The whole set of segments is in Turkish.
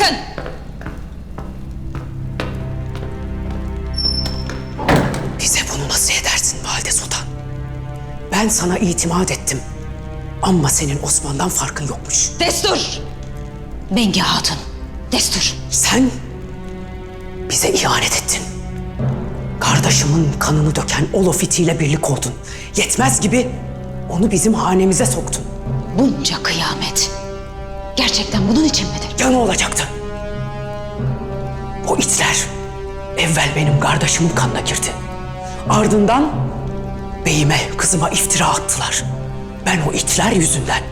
Çıkın! Bize bunu nasıl edersin Valide Sultan? Ben sana itimat ettim. Ama senin Osman'dan farkın yokmuş. Destur! Bengi Hatun, destur. Sen bize ihanet ettin. Kardeşimin kanını döken Olof itiyle birlik oldun. Yetmez gibi onu bizim hanemize soktun. Bunca kıyamet. Gerçekten bunun için midir? Ya ne olacaktı? O itler evvel benim kardeşimin kanına girdi. Ardından beyime, kızıma iftira attılar. Ben o itler yüzünden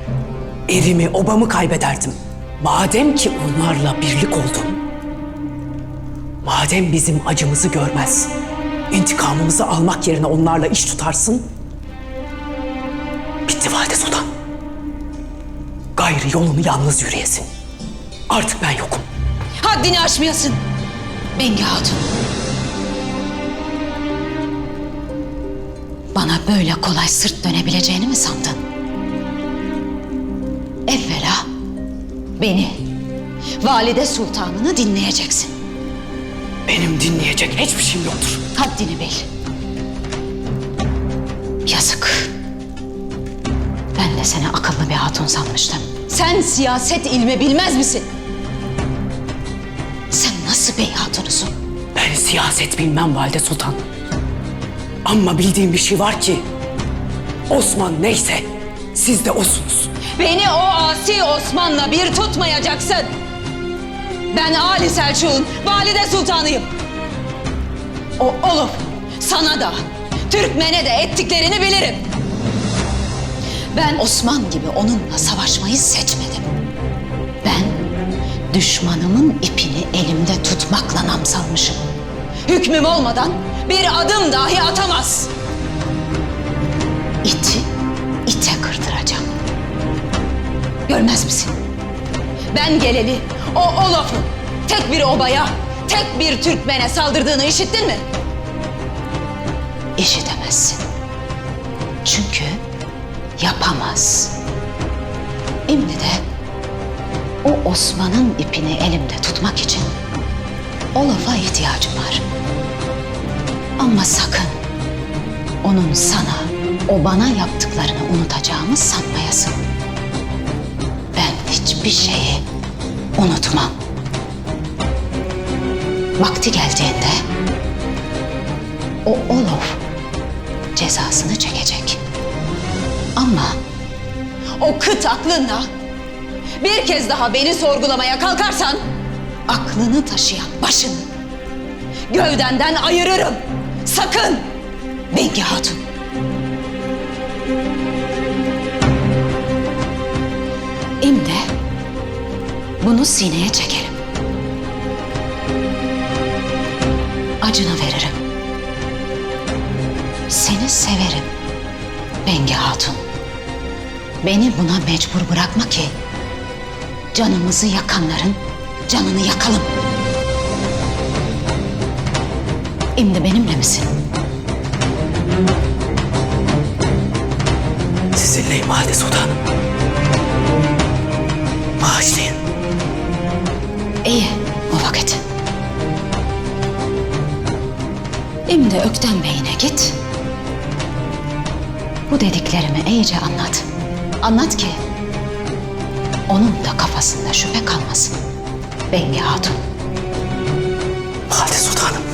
erimi, obamı kaybederdim. Madem ki onlarla birlik oldum. Madem bizim acımızı görmez, intikamımızı almak yerine onlarla iş tutarsın. Bitti Valide Sultan. Gayrı yolunu yalnız yürüyesin. Artık ben yokum. Haddini aşmayasın. Bengi Hatun. Bana böyle kolay sırt dönebileceğini mi sandın? Evvela beni, Valide Sultanını dinleyeceksin. Benim dinleyecek hiçbir şeyim yoktur. Haddini bil. Yazık. Ben de seni akıllı bir hatun sanmıştım. Sen siyaset ilmi bilmez misin? Sen nasıl bey hatunusun? Ben siyaset bilmem Valide Sultan. Ama bildiğim bir şey var ki... Osman neyse siz de osunuz. Beni o asi Osman'la bir tutmayacaksın. Ben Ali Selçuk'un valide sultanıyım. O olup sana da Türkmen'e de ettiklerini bilirim. Ben Osman gibi onunla savaşmayı seçmedim. Ben düşmanımın ipini elimde tutmakla nam salmışım. Hükmüm olmadan bir adım dahi atamaz. İti ite kırdıracağım. Görmez misin? Ben geleli o Olaf'ın tek bir obaya, tek bir Türkmene saldırdığını işittin mi? İşitemezsin. Çünkü yapamaz. Şimdi de o Osman'ın ipini elimde tutmak için Olaf'a ihtiyacım var. Ama sakın onun sana, o bana yaptıklarını unutacağımı sanmayasın. Ben hiçbir şeyi unutmam. Vakti geldiğinde o Olof cezasını çekecek. Ama o kıt aklınla bir kez daha beni sorgulamaya kalkarsan aklını taşıyan başını gövdenden ayırırım. Sakın Bengi Hatun. Şimdi bunu sineye çekerim. Acına veririm. Seni severim. Bengi Hatun. Beni buna mecbur bırakma ki canımızı yakanların canını yakalım. Şimdi benimle misin? Sizinleyim Valide Sultanım. Bağışlayın. İyi o vakit. Şimdi Ökten Bey'ine git. Bu dediklerimi iyice anlat. Anlat ki onun da kafasında şüphe kalmasın. Bengi Hatun. Valide Sultanım.